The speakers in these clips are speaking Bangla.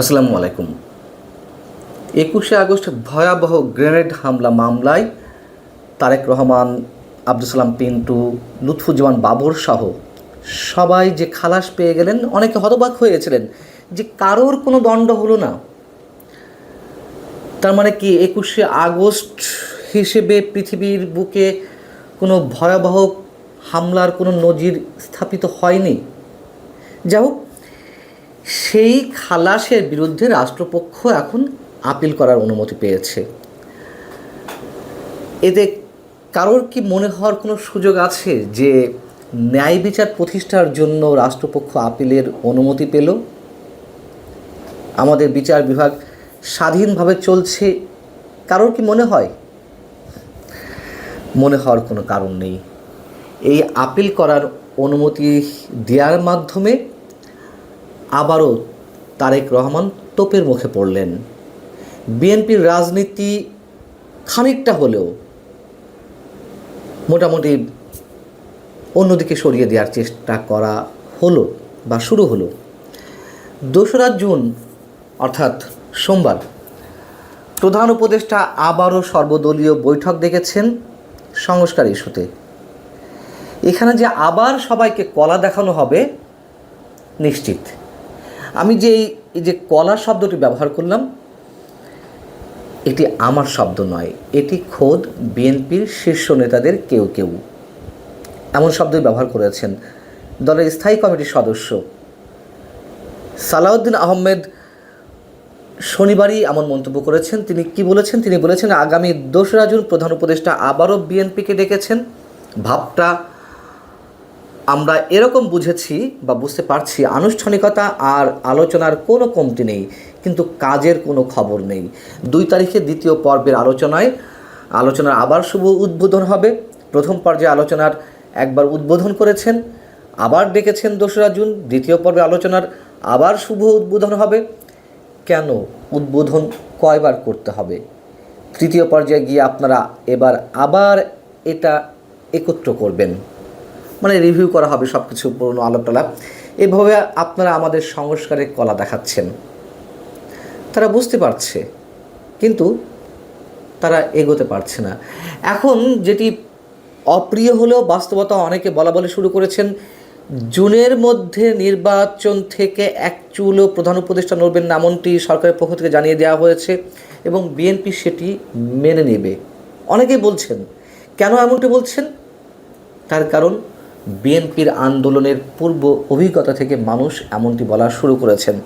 আসসালামু আলাইকুম। একুশে আগস্ট ভয়াবহ গ্রেনেড হামলা মামলায় তারেক রহমান আব্দুল সালাম পিন্টু, লুৎফুজ্জামান বাবর সহ সবাই যে খালাস পেয়ে গেলেন, অনেকে হতবাক হয়েছিলেন যে কারোর কোনো দণ্ড হলো না। তার মানে কি একুশে আগস্ট হিসেবে পৃথিবীর বুকে কোনো ভয়াবহ হামলার কোনো নজির স্থাপিত হয়নি? যা হোক সেই খালাসের বিরুদ্ধে রাষ্ট্রপক্ষ এখন আপিল করার অনুমতি পেয়েছে। এতে কারোর কি মনে হওয়ার কোনো সুযোগ আছে যে ন্যায় বিচার প্রতিষ্ঠার জন্য রাষ্ট্রপক্ষ আপিলের অনুমতি পেল? আমাদের বিচার বিভাগ স্বাধীনভাবে চলছে, কারোর কি মনে হয়? মনে হওয়ার কোনো কারণ নেই। এই আপিল করার অনুমতি দেওয়ার মাধ্যমে আবারও তারেক রহমান তোপের মুখে পড়লেন। বিএনপির রাজনীতি খানিকটা হলেও মোটামুটি অন্যদিকে সরিয়ে দেওয়ার চেষ্টা করা হলো বা শুরু হলো। দোসরা জুন, অর্থাৎ সোমবার, প্রধান উপদেষ্টা আবারও সর্বদলীয় বৈঠক ডেকেছেন সংস্কার ইস্যুতে। এখানে যে আবার সবাইকে কলা দেখানো হবে, নিশ্চিত। আমি যে এই- যে কলা শব্দটি ব্যবহার করলাম, এটি আমার শব্দ নয়। এটি খোদ বিএনপির শীর্ষ নেতাদের কেউ কেউ। এমন শব্দই ব্যবহার করেছেন। দলের স্থায়ী কমিটির সদস্য সালাউদ্দিন আহমেদ শনিবারই এমন মন্তব্য করেছেন। তিনি কি বলেছেন? তিনি বলেছেন, আগামী দোসরা জুন প্রধান উপদেষ্টা আবারও বিএনপিকে ডেকেছেন। ভাবটা আমরা এরকম বুঝেছি বা বুঝতে পারছি আনুষ্ঠানিকতা আর আলোচনার কোনো কমতি নেই, কিন্তু কাজের কোনো খবর নেই। দুই তারিখে দ্বিতীয় পর্বের আলোচনায়, আলোচনার আবার শুভ উদ্বোধন হবে। প্রথম পর্যায়ে আলোচনার একবার উদ্বোধন করেছেন, আবার ডেকেছেন দোসরা জুন। দ্বিতীয় পর্বে আলোচনার আবার শুভ উদ্বোধন হবে। কেন উদ্বোধন কয়বার করতে হবে? তৃতীয় পর্যায়ে গিয়ে আপনারা এবার আবার এটা একত্র করবেন। মানে রিভিউ করা হবে সব কিছু পুরনো আলাপ টালাপ এভাবে আপনারা আমাদের সংস্কারের কলা দেখাচ্ছেন। তারা বুঝতে পারছে, কিন্তু তারা এগোতে পারছে না। এখন যেটি অপ্রিয় হলেও বাস্তবতা অনেকে বলা বলে শুরু করেছেন, জুনের মধ্যে নির্বাচন থেকে এক চুলও প্রধান উপদেষ্টা নড়বেন না এমনটি সরকারের পক্ষ থেকে জানিয়ে দেওয়া হয়েছে এবং বিএনপি সেটি মেনে নেবে। অনেকেই বলছেন, কেন এমনটি বলছেন? তার কারণ বিএনপির আন্দোলনের পূর্ব অভিজ্ঞতা থেকে মানুষ এমনটি বলা শুরু করেছেন।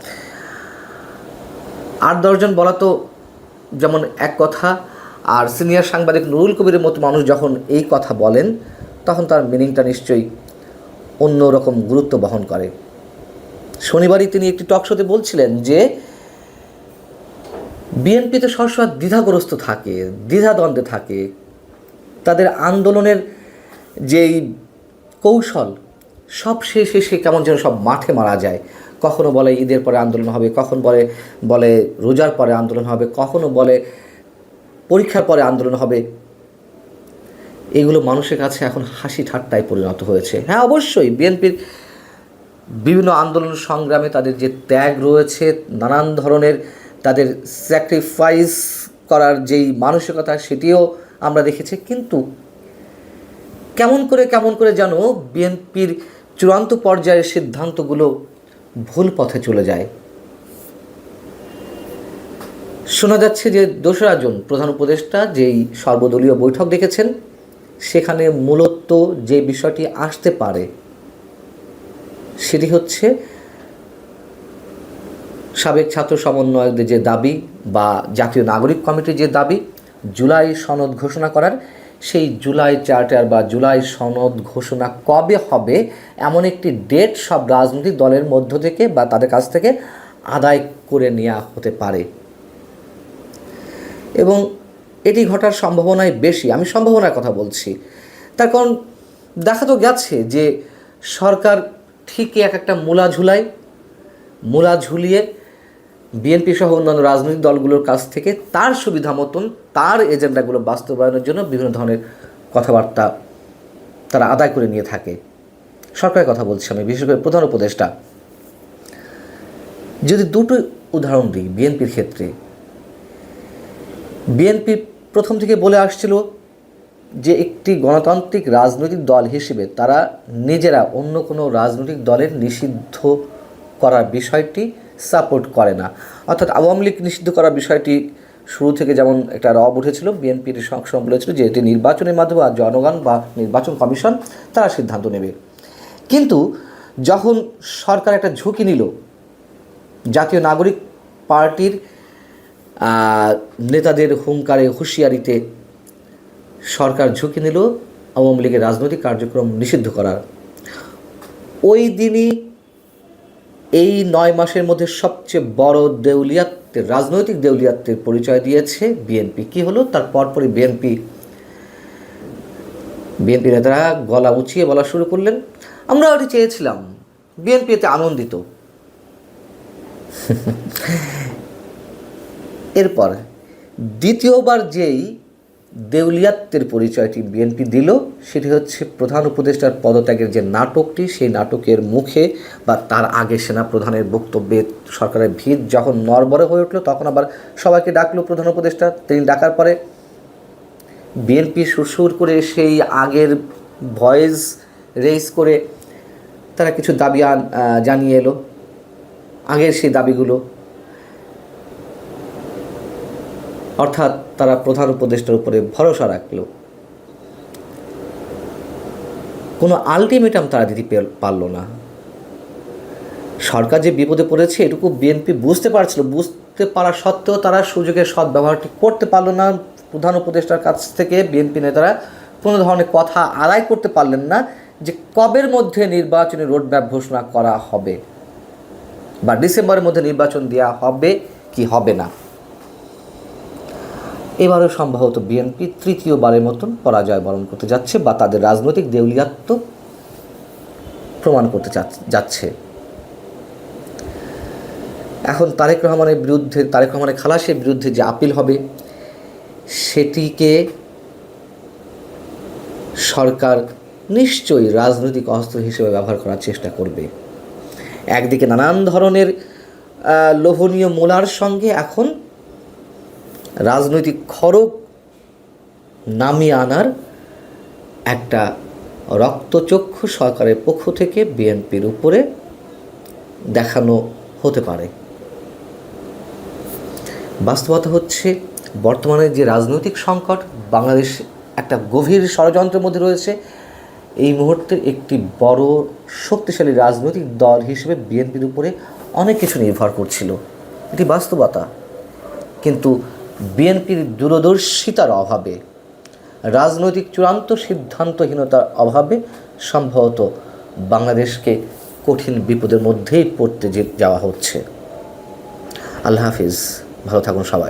আট দশজন বলা তো যেমন এক কথা, আর সিনিয়র সাংবাদিক নুরুল কবিরের মতো মানুষ যখন এই কথা বলেন, তখন তার মিনিংটা নিশ্চয়ই অন্যরকম গুরুত্ব বহন করে। শনিবারই তিনি একটি টক শোতে বলছিলেন যে, বিএনপিতে সবসময় দ্বিধাগ্রস্ত থাকে, দ্বিধাদ্বন্দ্বে থাকে। তাদের আন্দোলনের যেই কৌশল, সব শেষে সে কেমন যেন সব মাঠে মারা যায়। কখনো বলে ঈদের পরে আন্দোলন হবে, কখন বলে বলে রোজার পরে আন্দোলন হবে, কখনো বলে পরীক্ষার পরে আন্দোলন হবে। এগুলো মানুষের কাছে এখন হাসি ঠাট্টায় পরিণত হয়েছে। হ্যাঁ অবশ্যই বিএনপির বিভিন্ন আন্দোলন সংগ্রামে তাদের যে ত্যাগ রয়েছে, নানান ধরনের তাদের স্যাক্রিফাইস করার যেই মানসিকতা, সেটিও আমরা দেখেছি। কিন্তু কেমন করে কেমন করে যেন বিএনপির চূড়ান্ত পর্যায়ের সিদ্ধান্তগুলো ভুল পথে চলে যায়। শোনা যাচ্ছে যে দোসরা জন প্রধান উপদেষ্টা যেই সর্বদলীয় বৈঠক দেখেছেন, সেখানে মূলত যে বিষয়টি আসতে পারে সেটি হচ্ছে সাবেক ছাত্র সমন্বয়কদের যে দাবি বা জাতীয় নাগরিক কমিটির যে দাবি, জুলাই সনদ ঘোষণা করার সেই জুলাই চার্টার বা জুলাই সনদ ঘোষণা কবে হবে এমন একটি ডেট সব রাজনৈতিক দলের মধ্য থেকে বা তাদের কাছ থেকে আদায় করে নেওয়া হতে পারে। এবং এটি ঘটার সম্ভাবনাই বেশি। আমি সম্ভাবনার কথা বলছি। তার কারণ দেখা তো গেছে যে সরকার ঠিকই এক একটা মূলা ঝুলায় মূলা ঝুলিয়ে বিএনপি সহ অন্যান্য রাজনৈতিক দলগুলোর কাছ থেকে তার সুবিধা মতন তার এজেন্ডাগুলো বাস্তবায়নের জন্য বিভিন্ন ধরনের কথাবার্তা তারা আদায় করে নিয়ে থাকে। সরকারের কথা বলছি আমি, বিশেষ করে প্রধান উপদেষ্টা। যদি দুটো উদাহরণ দিই বিএনপির ক্ষেত্রে, বিএনপি প্রথম থেকে বলে আসছিল যে একটি গণতান্ত্রিক রাজনৈতিক দল হিসেবে তারা নিজেরা অন্য কোনো রাজনৈতিক দলের নিষিদ্ধ করার বিষয়টি সাপোর্ট করে না। অর্থাৎ আওয়ামী লীগ নিষিদ্ধ করার বিষয়টি শুরু থেকে যেমন একটা রব উঠেছিল, বিএনপির সবসময় বলেছিল যে এটি নির্বাচনের মাধ্যমে আর জনগণ বা নির্বাচন কমিশন তারা সিদ্ধান্ত নেবে। কিন্তু যখন সরকার একটা ঝুঁকি নিল, জাতীয় নাগরিক পার্টির নেতাদের হুঙ্কারে, হুঁশিয়ারিতে সরকার ঝুঁকি নিল, আওয়ামী লীগের রাজনৈতিক কার্যক্রম নিষিদ্ধ করার। ওই দিনই এই নয় মাসের মধ্যে সবচেয়ে বড় দেউলিয়াত্বের রাজনৈতিক দেউলিয়াত্বের পরিচয় দিয়েছে। বিএনপি কি হলো? তার পরপরই বিএনপি বিএনপি নেতারা গলা উঁচিয়ে বলা শুরু করলেন। আমরা ওটি চেয়েছিলাম। বিএনপি এতে আনন্দিত। এরপর, দ্বিতীয়বার যেই দেউলিয়াত্বের পরিচয়টি বিএনপি দিল। সেটি হচ্ছে প্রধান উপদেষ্টার পদত্যাগের যে নাটকটি, সেই নাটকের মুখে বা তার আগে সেনা প্রধানের বক্তব্যে সরকারের ভিড় যখন নরবরে হয়ে উঠল, তখন আবার সবাইকে ডাকলো প্রধান উপদেষ্টা। তিনি ডাকার পরে বিএনপি সুরসুর করে সেই আগের ভয়েস রেজ করে তারা কিছু দাবি জানিয়ে এলো। আগের সেই দাবিগুলো অর্থাৎ তারা প্রধান উপদেষ্টার উপরে ভরসা রাখল। কোনো আলটিমেটাম তারা দিতে পারল না। সরকার যে বিপদে পড়েছে, এটুকু বিএনপি বুঝতে পারছিল। বুঝতে পারা সত্ত্বেও তারা সুযোগের সদ্ব্যবহারটি করতে পারল না। প্রধান উপদেষ্টার কাছ থেকে বিএনপি নেতারা কোনো ধরনের কথা আদায় করতে পারলেন না যে কবের মধ্যে নির্বাচনী রোডম্যাপ ঘোষণা করা হবে বা ডিসেম্বরের মধ্যে নির্বাচন দেওয়া হবে কি হবে না। এবারও সম্ভবত বিএনপি তৃতীয়বারের মতন পরাজয় বরণ করতে যাচ্ছে বা তাদের রাজনৈতিক দেউলিয়াত্ব প্রমাণ করতে যাচ্ছে। এখন তারেক রহমানের বিরুদ্ধে, তারেক রহমানের খালাসের বিরুদ্ধে যে আপিল হবে, সেটিকে সরকার নিশ্চয়ই রাজনৈতিক অস্ত্র হিসেবে ব্যবহার করার চেষ্টা করবে। একদিকে নানান ধরনের লোভনীয় মূলার সঙ্গে এখন রাজনৈতিক খড়গ নামিয়ে আনার একটা রক্তচক্ষু সরকারের পক্ষ থেকে বিএনপির উপরে দেখানো হতে পারে। বাস্তবতা হচ্ছে, বর্তমানে যে রাজনৈতিক সংকট, বাংলাদেশ একটা গভীর ষড়যন্ত্রের মধ্যে রয়েছে। এই মুহূর্তে একটি বড় শক্তিশালী রাজনৈতিক দল হিসেবে বিএনপির উপরে অনেক কিছু নির্ভর করছিল। এটি বাস্তবতা। কিন্তু বিএনপির দূরদর্শিতার অভাবে, রাজনৈতিক চূড়ান্ত সিদ্ধান্তহীনতার অভাবে সম্ভবত বাংলাদেশকে কঠিন বিপদের মধ্যেই পড়তে যাওয়া হচ্ছে। আল্লাহ হাফিজ, ভালো থাকুন সবাই।